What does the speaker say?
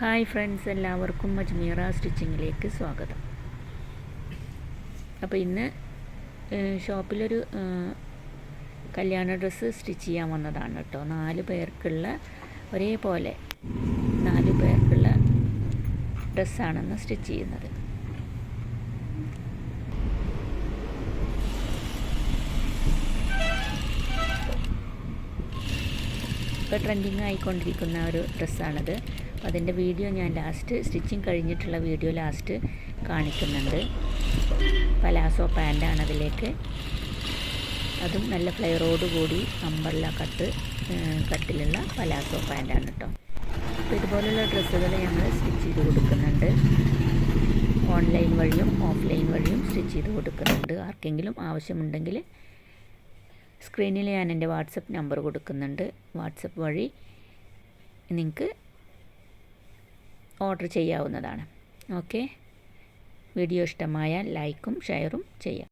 Hi friends എല്ലാവർക്കും അജ്മീറ സ്റ്റിച്ചിങ്ങിലേക്ക് സ്വാഗതം. അപ്പോൾ ഇന്ന് ഷോപ്പിലൊരു കല്യാണ ഡ്രസ്സ് സ്റ്റിച്ച് ചെയ്യാൻ വന്നതാണ് കേട്ടോ. നാല് പേർക്കുള്ള ഒരേപോലെ നാല് പേർക്കുള്ള ഡ്രസ്സാണെന്ന് സ്റ്റിച്ച് ചെയ്യുന്നത്. ഇപ്പോൾ ട്രെൻഡിങ് ആയിക്കൊണ്ടിരിക്കുന്ന ഒരു ഡ്രസ്സാണിത്. അതിന്റെ വീഡിയോ ഞാൻ ലാസ്റ്റ് സ്റ്റിച്ചിങ് കഴിഞ്ഞിട്ടുള്ള വീഡിയോ ലാസ്റ്റ് കാണിക്കുന്നുണ്ട്. പലാസോ പാന്റാണ് അതിലേക്ക്. അതും നല്ല ഫ്ലെയറോട് കൂടി അമ്പർല കട്ട് കട്ടിലുള്ള പലാസോ പാന്റാണ് കേട്ടോ അപ്പോൾ ഇതുപോലുള്ള ഡ്രസ്സുകൾ ഞങ്ങൾ സ്റ്റിച്ച് ചെയ്ത് കൊടുക്കുന്നുണ്ട്. ഓൺലൈൻ വഴിയും ഓഫ്ലൈൻ വഴിയും സ്റ്റിച്ച് ചെയ്ത് കൊടുക്കുന്നുണ്ട്. ആർക്കെങ്കിലും ആവശ്യമുണ്ടെങ്കിൽ സ്ക്രീനിൽ ഞാൻ എന്റെ വാട്സപ്പ് നമ്പർ കൊടുക്കുന്നുണ്ട്. വാട്സപ്പ് വഴി നിങ്ങൾക്ക് ഓർഡർ ചെയ്യാവുന്നതാണ്. ഓക്കെ? വീഡിയോ ഇഷ്ടമായാൽ ലൈക്കും ഷെയറും ചെയ്യാം.